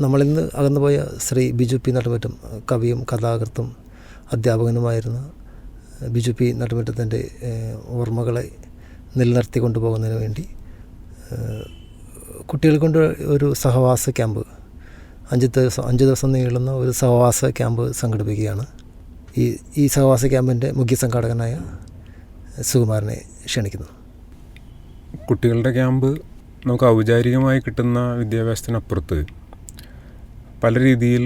നമ്മളിന്ന് അകന്നുപോയ ശ്രീ ബിജു പി നടുമറ്റം കവിയും കഥാകൃത്തും അധ്യാപകനുമായിരുന്ന ബിജു പി നടുമറ്റത്തിന്റെ ഓർമ്മകളെ നിലനിർത്തി കൊണ്ടുപോകുന്നതിന് വേണ്ടി കുട്ടികൾ കൊണ്ട് ഒരു സഹവാസ ക്യാമ്പ് അഞ്ച് ദിവസം അഞ്ച് ദിവസം നീളുന്ന ഒരു സഹവാസ ക്യാമ്പ് സംഘടിപ്പിക്കുകയാണ്. ഈ ഈ സഹവാസ ക്യാമ്പിന്റെ മുഖ്യ സംഘാടകനായ സുകുമാരനെ ക്ഷണിക്കുന്നു. കുട്ടികളുടെ ക്യാമ്പ് നമുക്ക് ഔപചാരികമായി കിട്ടുന്ന വിദ്യാഭ്യാസത്തിനപ്പുറത്ത് പല രീതിയിൽ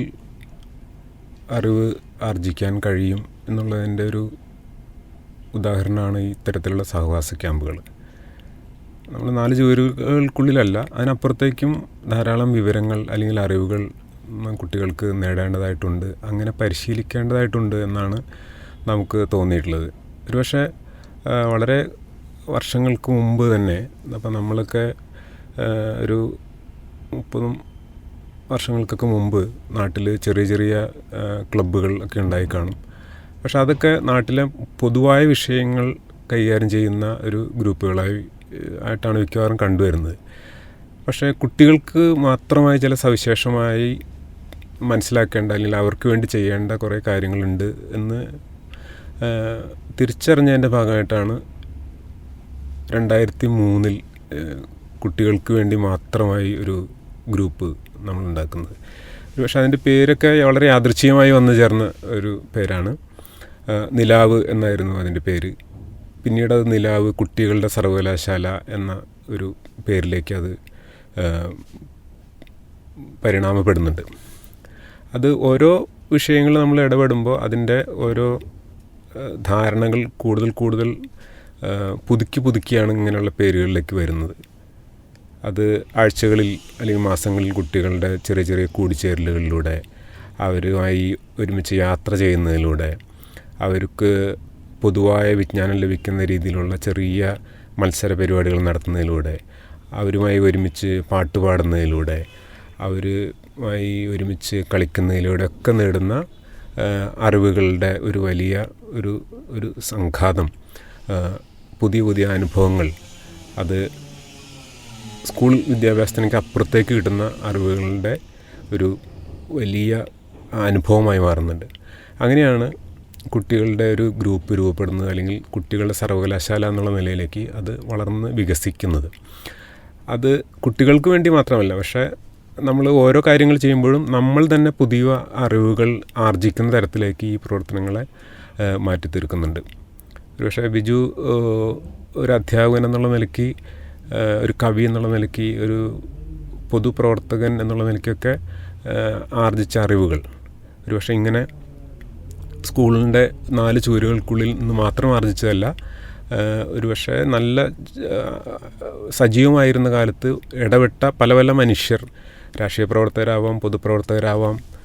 അറിവ് ആർജിക്കാൻ കഴിയും എന്നുള്ളതിന്റെ ഒരു ഉദാഹരണമാണ് ഇത്തരത്തിലുള്ള സഹവാസ ക്യാമ്പുകൾ. നമ്മൾ നാല് ചുവരുകൾക്കുള്ളിലല്ല അതിനപ്പുറത്തേക്കും ധാരാളം വിവരങ്ങൾ അല്ലെങ്കിൽ അറിവുകൾ കുട്ടികൾക്ക് നേടേണ്ടതായിട്ടുണ്ട് അങ്ങനെ പരിശീലിക്കേണ്ടതായിട്ടുണ്ട് എന്നാണ് നമുക്ക് തോന്നിയിട്ടുള്ളത്. ഒരുപക്ഷെ വളരെ വർഷങ്ങൾക്ക് മുമ്പ് തന്നെ അപ്പം നമ്മളൊക്കെ ഒരു മുപ്പതും വർഷങ്ങൾക്കൊക്കെ മുമ്പ് നാട്ടിൽ ചെറിയ ചെറിയ ക്ലബ്ബുകൾ ഒക്കെ ഉണ്ടായി കാണും. പക്ഷെ അതൊക്കെ നാട്ടിലെ പൊതുവായ വിഷയങ്ങൾ കൈകാര്യം ചെയ്യുന്ന ഒരു ഗ്രൂപ്പുകളായി ആയിട്ടാണ് മിക്കവാറും കണ്ടുവരുന്നത്. പക്ഷേ കുട്ടികൾക്ക് മാത്രമായി ചില സവിശേഷമായി മനസ്സിലാക്കേണ്ട അല്ലെങ്കിൽ അവർക്ക് വേണ്ടി ചെയ്യേണ്ട കുറേ കാര്യങ്ങളുണ്ട് എന്ന് തിരിച്ചറിഞ്ഞതിന്റെ ഭാഗമായിട്ടാണ് രണ്ടായിരത്തി മൂന്നിൽ കുട്ടികൾക്ക് വേണ്ടി മാത്രമായി ഒരു ഗ്രൂപ്പ് നമ്മൾ ഉണ്ടാക്കുന്നത് പക്ഷേ അതിന്റെ പേരൊക്കെ വളരെ യാദൃച്ഛികമായി വന്നു ചേർന്ന ഒരു പേരാണ്. നിലാവ് എന്നായിരുന്നു അതിന്റെ പേര്. പിന്നീട് അത് നിലാവ് കുട്ടികളുടെ സർവകലാശാല എന്ന ഒരു പേരിലേക്ക് അത് പരിണാമപ്പെടുന്നുണ്ട്. അത് ഓരോ വിഷയങ്ങൾ നമ്മൾ ഇടപെടുമ്പോൾ അതിന്റെ ഓരോ ധാരണകൾ കൂടുതൽ കൂടുതൽ പുതുക്കി പുതുക്കിയാണ് ഇങ്ങനെയുള്ള പേരുകളിലേക്ക് വരുന്നത്. അത് ആഴ്ചകളിൽ അല്ലെങ്കിൽ മാസങ്ങളിൽ കുട്ടികളുടെ ചെറിയ ചെറിയ കൂടിച്ചേരലുകളിലൂടെ അവരുമായി ഒരുമിച്ച് യാത്ര ചെയ്യുന്നതിലൂടെ അവർക്ക് പൊതുവായ വിജ്ഞാനം ലഭിക്കുന്ന രീതിയിലുള്ള ചെറിയ മത്സര പരിപാടികൾ നടത്തുന്നതിലൂടെ അവരുമായി ഒരുമിച്ച് പാട്ട് പാടുന്നതിലൂടെ അവരുമായി ഒരുമിച്ച് കളിക്കുന്നതിലൂടെ ഒക്കെ നേടുന്ന അറിവുകളുടെ ഒരു വലിയ ഒരു ഒരു സംഘാതം. പുതിയ പുതിയ അനുഭവങ്ങൾ അത് സ്കൂൾ വിദ്യാഭ്യാസത്തിനൊക്കെ അപ്പുറത്തേക്ക് കിട്ടുന്ന അറിവുകളുടെ ഒരു വലിയ അനുഭവമായി മാറുന്നുണ്ട്. അങ്ങനെയാണ് കുട്ടികളുടെ ഒരു ഗ്രൂപ്പ് രൂപപ്പെടുന്നത് അല്ലെങ്കിൽ കുട്ടികളുടെ സർവകലാശാല എന്നുള്ള നിലയിലേക്ക് അത് വളർന്ന് വികസിക്കുന്നത്. അത് കുട്ടികൾക്ക് വേണ്ടി മാത്രമല്ല പക്ഷേ നമ്മൾ ഓരോ കാര്യങ്ങൾ ചെയ്യുമ്പോഴും നമ്മൾ തന്നെ പുതിയ അറിവുകൾ ആർജിക്കുന്ന തരത്തിലേക്ക് ഈ പ്രവർത്തനങ്ങളെ മാറ്റിത്തീർക്കുന്നുണ്ട്. ഒരുപക്ഷെ ബിജു ഒരു അധ്യാപകൻ എന്നുള്ള നിലയ്ക്ക് ഒരു കവി എന്നുള്ള നിലയ്ക്ക് ഒരു പൊതുപ്രവർത്തകൻ എന്നുള്ള നിലയ്ക്കൊക്കെ ആർജിച്ച അറിവുകൾ. ഒരുപക്ഷെ ഇങ്ങനെ സ്കൂളിന്റെ നാല് ചുവരുകൾക്കുള്ളിൽ നിന്ന് മാത്രം ആർജിച്ചതല്ല ഒരുപക്ഷെ നല്ല സജീവമായിരുന്ന കാലത്ത് ഇടപെട്ട പല പല മനുഷ്യർ രാഷ്ട്രീയ പ്രവർത്തകരാവാം പൊതുപ്രവർത്തകരാവാം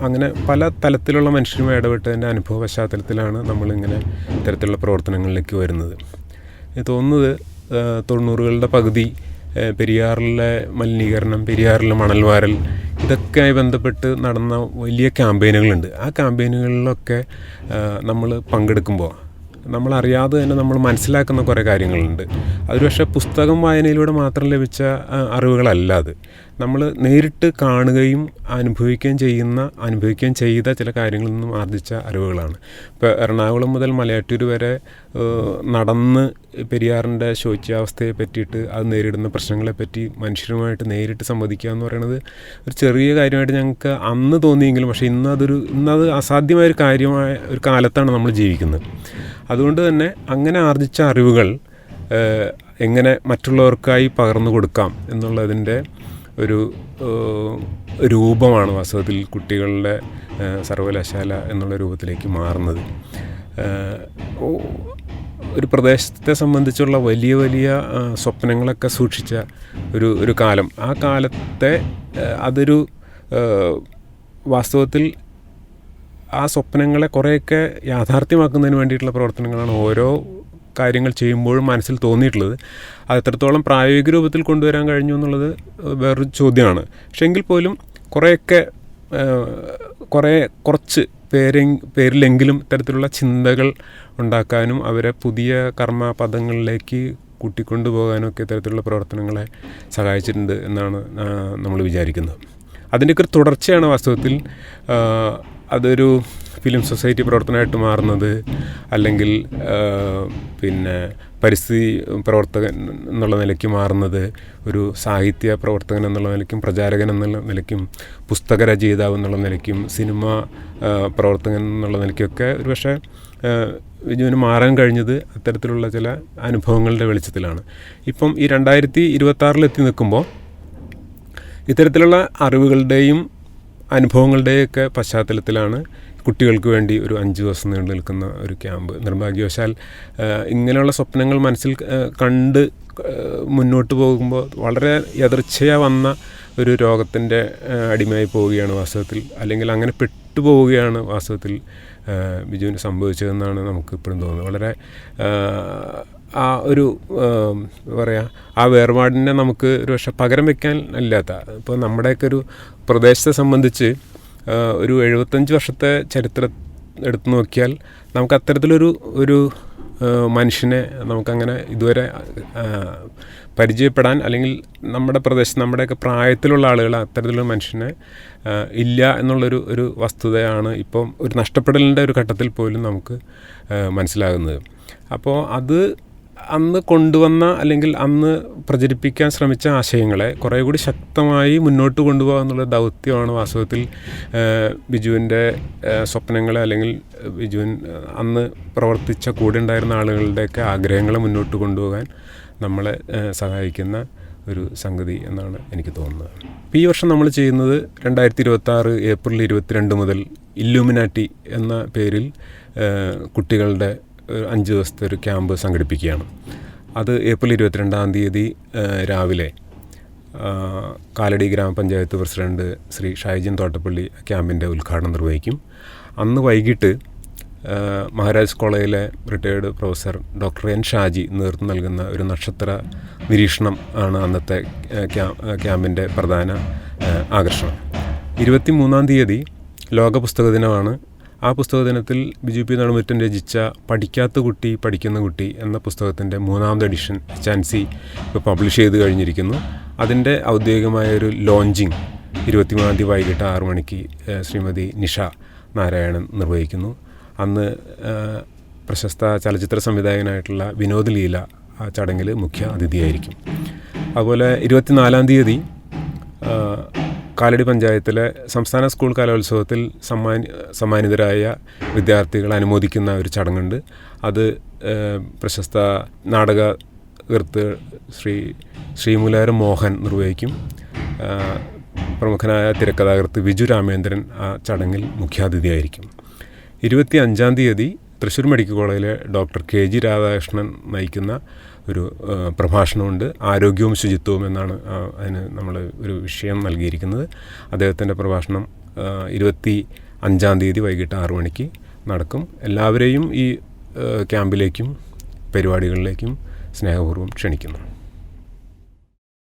അങ്ങനെ പല തലത്തിലുള്ള മനുഷ്യരുമായി ഇടപെട്ടതിന്റെ അനുഭവ പശ്ചാത്തലത്തിലാണ് നമ്മളിങ്ങനെ ഇത്തരത്തിലുള്ള പ്രവർത്തനങ്ങളിലേക്ക് വരുന്നത്. തോന്നുന്നത് തൊണ്ണൂറുകളുടെ പകുതി പെരിയാറിലെ മലിനീകരണം പെരിയാറിലെ മണൽവാരൽ ഇതൊക്കെയായി ബന്ധപ്പെട്ട് നടന്ന വലിയ ക്യാമ്പയിനുകളുണ്ട്. ആ ക്യാമ്പയിനുകളിലൊക്കെ നമ്മൾ പങ്കെടുക്കുമ്പോൾ നമ്മളറിയാതെ തന്നെ നമ്മൾ മനസ്സിലാക്കുന്ന കുറേ കാര്യങ്ങളുണ്ട്. അതൊരു പക്ഷേ പുസ്തകം വായനയിലൂടെ മാത്രം ലഭിച്ച അറിവുകളല്ല അത്. നമ്മൾ നേരിട്ട് കാണുകയും അനുഭവിക്കുകയും ചെയ്യുന്ന അനുഭവിക്കുകയും ചെയ്ത ചില കാര്യങ്ങളിൽ നിന്നും ആർജിച്ച അറിവുകളാണ്. ഇപ്പോൾ എറണാകുളം മുതൽ മലയാറ്റൂർ വരെ നടന്ന് പെരിയാറിന്റെ ശോച്യാവസ്ഥയെ പറ്റിയിട്ട് അത് നേരിടുന്ന പ്രശ്നങ്ങളെപ്പറ്റി മനുഷ്യരുമായിട്ട് നേരിട്ട് സംവദിക്കുക എന്ന് പറയുന്നത് ഒരു ചെറിയ കാര്യമായിട്ട് ഞങ്ങൾക്ക് അന്ന് തോന്നിയെങ്കിലും പക്ഷേ ഇന്നതൊരു ഇന്നത് അസാധ്യമായ ഒരു കാര്യമായ ഒരു കാലത്താണ് നമ്മൾ ജീവിക്കുന്നത്. അതുകൊണ്ട് തന്നെ അങ്ങനെ ആർജിച്ച അറിവുകൾ എങ്ങനെ മറ്റുള്ളവർക്കായി പകർന്നു കൊടുക്കാം എന്നുള്ളതിന്റെ ഒരു രൂപമാണ് വാസ്തവത്തിൽ കുട്ടികളുടെ സർവകലാശാല എന്നുള്ള രൂപത്തിലേക്ക് മാറുന്നത്. ഒരു പ്രദേശത്തെ സംബന്ധിച്ചുള്ള വലിയ വലിയ സ്വപ്നങ്ങളൊക്കെ സൂക്ഷിച്ച ഒരു ഒരു കാലം. ആ കാലത്തെ അതൊരു വാസ്തവത്തിൽ ആ സ്വപ്നങ്ങളെ കുറേയൊക്കെ യാഥാർത്ഥ്യമാക്കുന്നതിന് വേണ്ടിയിട്ടുള്ള പ്രവർത്തനങ്ങളാണ് ഓരോ കാര്യങ്ങൾ ചെയ്യുമ്പോഴും മനസ്സിൽ തോന്നിയിട്ടുള്ളത്. അത് എത്രത്തോളം പ്രായോഗിക രൂപത്തിൽ കൊണ്ടുവരാൻ കഴിഞ്ഞു എന്നുള്ളത് വേറൊരു ചോദ്യമാണ്. പക്ഷേ എങ്കിൽ പോലും കുറേയൊക്കെ കുറേ കുറച്ച് പേരെ പേരിലെങ്കിലും ഇത്തരത്തിലുള്ള ചിന്തകൾ ഉണ്ടാക്കാനും അവരെ പുതിയ കർമ്മ പദങ്ങളിലേക്ക് കൂട്ടിക്കൊണ്ടു പോകാനും ഒക്കെ ഇത്തരത്തിലുള്ള പ്രവർത്തനങ്ങളെ സഹായിച്ചിട്ടുണ്ട് എന്നാണ് നമ്മൾ വിചാരിക്കുന്നത്. അതിന്റെയൊക്കെ ഒരു തുടർച്ചയാണ് വാസ്തവത്തിൽ അതൊരു ഫിലിം സൊസൈറ്റി പ്രവർത്തനമായിട്ട് മാറുന്നത് അല്ലെങ്കിൽ പിന്നെ പരിസ്ഥിതി പ്രവർത്തകൻ എന്നുള്ള നിലയ്ക്ക് മാറുന്നത് ഒരു സാഹിത്യ പ്രവർത്തകൻ എന്നുള്ള നിലയ്ക്കും പ്രചാരകൻ എന്നുള്ള നിലയ്ക്കും പുസ്തക രചയിതാവ് എന്നുള്ള നിലയ്ക്കും സിനിമ പ്രവർത്തകൻ എന്നുള്ള നിലയ്ക്കൊക്കെ ഒരു പക്ഷേ വിജുവിന് മാറാൻ കഴിഞ്ഞത് അത്തരത്തിലുള്ള ചില അനുഭവങ്ങളുടെ വെളിച്ചത്തിലാണ്. ഇപ്പം ഈ രണ്ടായിരത്തി ഇരുപത്തി ആറിലെത്തി നിൽക്കുമ്പോൾ ഇത്തരത്തിലുള്ള അറിവുകളുടെയും അനുഭവങ്ങളുടെയൊക്കെ പശ്ചാത്തലത്തിലാണ് കുട്ടികൾക്ക് വേണ്ടി ഒരു അഞ്ച് ദിവസം നീണ്ടു നിൽക്കുന്ന ഒരു ക്യാമ്പ്. നിർഭാഗ്യവശാൽ ഇങ്ങനെയുള്ള സ്വപ്നങ്ങൾ മനസ്സിൽ കണ്ട് മുന്നോട്ട് പോകുമ്പോൾ വളരെ യദൃച്ഛയ വന്ന ഒരു രോഗത്തിന്റെ അടിമയായി പോവുകയാണ് വാസ്തവത്തിൽ. അല്ലെങ്കിൽ അങ്ങനെ പെട്ടുപോവുകയാണ് വാസ്തവത്തിൽ ബിജുവിന് സംഭവിച്ചതെന്നാണ് നമുക്ക് ഇപ്പോഴും തോന്നുന്നത്. വളരെ ആ, ഒരു പറയുക ആ വേർപാടിനെ നമുക്ക് ഒരു പക്ഷെ പകരം വെക്കാൻ അല്ലാത്ത ഇപ്പോൾ നമ്മുടെയൊക്കെ ഒരു പ്രദേശത്തെ സംബന്ധിച്ച് ഒരു എഴുപത്തഞ്ച് വർഷത്തെ ചരിത്രം എടുത്തു നോക്കിയാൽ നമുക്ക് അത്തരത്തിലൊരു ഒരു മനുഷ്യനെ നമുക്കങ്ങനെ ഇതുവരെ പരിചയപ്പെടാൻ അല്ലെങ്കിൽ നമ്മുടെ പ്രദേശത്ത് നമ്മുടെയൊക്കെ പ്രായത്തിലുള്ള ആളുകൾ അത്തരത്തിലുള്ള മനുഷ്യനെ ഇല്ല എന്നുള്ളൊരു ഒരു വസ്തുതയാണ് ഇപ്പം ഒരു നഷ്ടപ്പെടലിന്റെ ഒരു ഘട്ടത്തിൽ പോലും നമുക്ക് മനസ്സിലാകുന്നത്. അപ്പോൾ അത് അന്ന് കൊണ്ടുവന്ന അല്ലെങ്കിൽ അന്ന് പ്രചരിപ്പിക്കാൻ ശ്രമിച്ച ആശയങ്ങളെ കുറേ കൂടി ശക്തമായി മുന്നോട്ട് കൊണ്ടുപോകുക എന്നുള്ള ദൗത്യമാണ് വാസ്തവത്തിൽ ബിജുവിന്റെ സ്വപ്നങ്ങളെ അല്ലെങ്കിൽ ബിജുവിൻ അന്ന് പ്രവർത്തിച്ച കൂടെ ഉണ്ടായിരുന്ന ആളുകളുടെയൊക്കെ ആഗ്രഹങ്ങളെ മുന്നോട്ട് കൊണ്ടുപോകാൻ നമ്മളെ സഹായിക്കുന്ന ഒരു സംഗതി എന്നാണ് എനിക്ക് തോന്നുന്നത്. ഇപ്പോൾ ഈ വർഷം നമ്മൾ ചെയ്യുന്നത് രണ്ടായിരത്തി ഇരുപത്തി ആറ് ഏപ്രിൽ ഇരുപത്തിരണ്ട് മുതൽ ഇല്ലുമിനാറ്റി എന്ന പേരിൽ കുട്ടികളുടെ അഞ്ച് ദിവസത്തെ ഒരു ക്യാമ്പ് സംഘടിപ്പിക്കുകയാണ്. അത് ഏപ്രിൽ ഇരുപത്തിരണ്ടാം തീയതി രാവിലെ കാലടി ഗ്രാമപഞ്ചായത്ത് പ്രസിഡന്റ് ശ്രീ ഷൈജിൻ തോട്ടപ്പള്ളി ക്യാമ്പിന്റെ ഉദ്ഘാടനം നിർവഹിക്കും. അന്ന് വൈകിട്ട് മഹാരാജ് കോളേജിലെ retired professor doctor N Shaji നേതൃത്വം നൽകുന്ന ഒരു നക്ഷത്ര നിരീക്ഷണം ആണ് അന്നത്തെ ക്യാമ്പിന്റെ പ്രധാന ആകർഷണം. ഇരുപത്തി മൂന്നാം തീയതി ലോക പുസ്തക ദിനമാണ്. ആ പുസ്തക ദിനത്തിൽ ബിജു പി നടുമുറ്റൻ രചിച്ച പഠിക്കാത്ത കുട്ടി പഠിക്കുന്ന കുട്ടി എന്ന പുസ്തകത്തിന്റെ മൂന്നാമത് എഡിഷൻ ചാൻസി ഇപ്പോൾ പബ്ലിഷ് ചെയ്ത് കഴിഞ്ഞിരിക്കുന്നു. അതിന്റെ ഔദ്യോഗികമായ ഒരു ലോഞ്ചിങ് ഇരുപത്തിമൂന്നാം തീയതി വൈകിട്ട് ആറു മണിക്ക് ശ്രീമതി നിഷ നാരായണൻ നിർവഹിക്കുന്നു. അന്ന് പ്രശസ്ത ചലച്ചിത്ര സംവിധായകനായിട്ടുള്ള വിനോദ് ലീല ആ ചടങ്ങിൽ മുഖ്യ അതിഥിയായിരിക്കും. അതുപോലെ ഇരുപത്തിനാലാം തീയതി കാലടി പഞ്ചായത്തിലെ സംസ്ഥാന സ്കൂൾ കലോത്സവത്തിൽ സമ്മാനി സമ്മാനിതരായ വിദ്യാർത്ഥികളെ അനുമോദിക്കുന്ന ഒരു ചടങ്ങുണ്ട്. അത് പ്രശസ്ത നാടക കൃത്ത് ശ്രീ ശ്രീമുലാരം മോഹൻ നിർവഹിക്കും. പ്രമുഖനായ തിരക്കഥാകൃത്ത് വിജു രാമേന്ദ്രൻ ആ ചടങ്ങിൽ മുഖ്യാതിഥിയായിരിക്കും. ഇരുപത്തി അഞ്ചാം തീയതി തൃശ്ശൂർ മെഡിക്കൽ കോളേജിലെ ഡോക്ടർ കെ ജി രാധാകൃഷ്ണൻ നയിക്കുന്ന ഒരു പ്രഭാഷണമുണ്ട്. ആരോഗ്യവും ശുചിത്വവും എന്നാണ് അതിന് നമ്മൾ ഒരു വിഷയം നൽകിയിരിക്കുന്നത്. അദ്ദേഹത്തിന്റെ പ്രഭാഷണം ഇരുപത്തി അഞ്ചാം തീയതി വൈകിട്ട് ആറു മണിക്ക് നടക്കും. എല്ലാവരെയും ഈ ക്യാമ്പിലേക്കും പരിപാടികളിലേക്കും സ്നേഹപൂർവം ക്ഷണിക്കുന്നു.